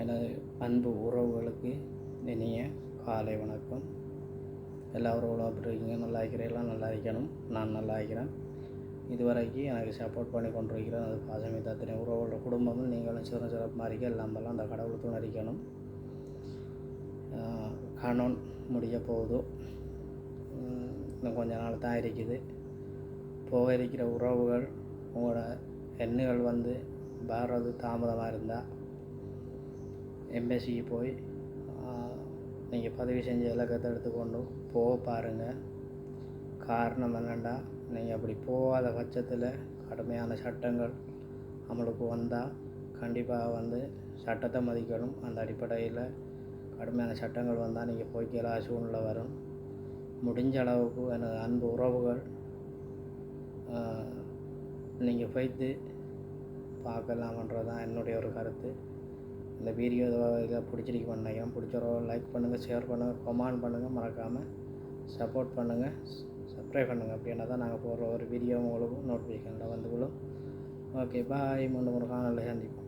எனது அன்பு உறவுகளுக்கு இனிய காலை வணக்கம். எல்லா உறவுகளும் அப்படி இருக்கீங்க? நல்லா இருக்கிறீங்களா நல்லா இருக்கணும். நான் நல்லா இருக்கிறேன். இதுவரைக்கும் எனக்கு சப்போர்ட் பண்ணி கொண்டிருக்கிறேன் அது பாசமே தத்தின உறவுகளோட குடும்பமும் நீங்களும் சிறு சிறப்பாக இருக்க எல்லாமெல்லாம் அந்த கடவுளை துணரிக்கணும் கணவன் முடிய போகுது. இன்னும் கொஞ்ச நாள் தான் இருக்குது. போக இருக்கிற உறவுகள் உங்களோட எண்ணுகள் வந்து வர்றது தாமதமாக இருந்தால் எம்பசிக்கு போய் நீங்கள் பதிவு செஞ்ச இலக்கத்தை எடுத்துக்கொண்டு போக பாருங்கள் காரணம் என்னென்னா நீங்கள் அப்படி போகாத பட்சத்தில் கடுமையான சட்டங்கள் நம்மளுக்கு வந்தால் கண்டிப்பாக வந்து சட்டத்தை மதிக்கணும். அந்த அடிப்படையில் கடுமையான சட்டங்கள் வந்தால் நீங்கள் போய்க்கிற சூழ்நிலை வரும். முடிஞ்ச அளவுக்கு எனது அன்பு உறவுகள் நீங்கள் போய்த்து பார்க்கலாமன்றது தான் என்னுடைய ஒரு கருத்து. இந்த வீடியோ இதை பிடிச்சிருக்கு நினைக்கிறேன் பிடிச்சவரோ லைக் பண்ணுங்கள் ஷேர் பண்ணுங்கள் கமெண்ட் பண்ணுங்கள் மறக்காமல் சப்போர்ட் பண்ணுங்கள் சப்ஸ்கிரைப் பண்ணுங்கள் அப்படின்னா தான் நாங்கள் போடுற ஒரு வீடியோ உங்களுக்கு நோட்டிஃபிகேஷனில் வந்து விழும். ஓகே பாய் முன்னு ஒரு காணொலியில் சந்திப்போம்.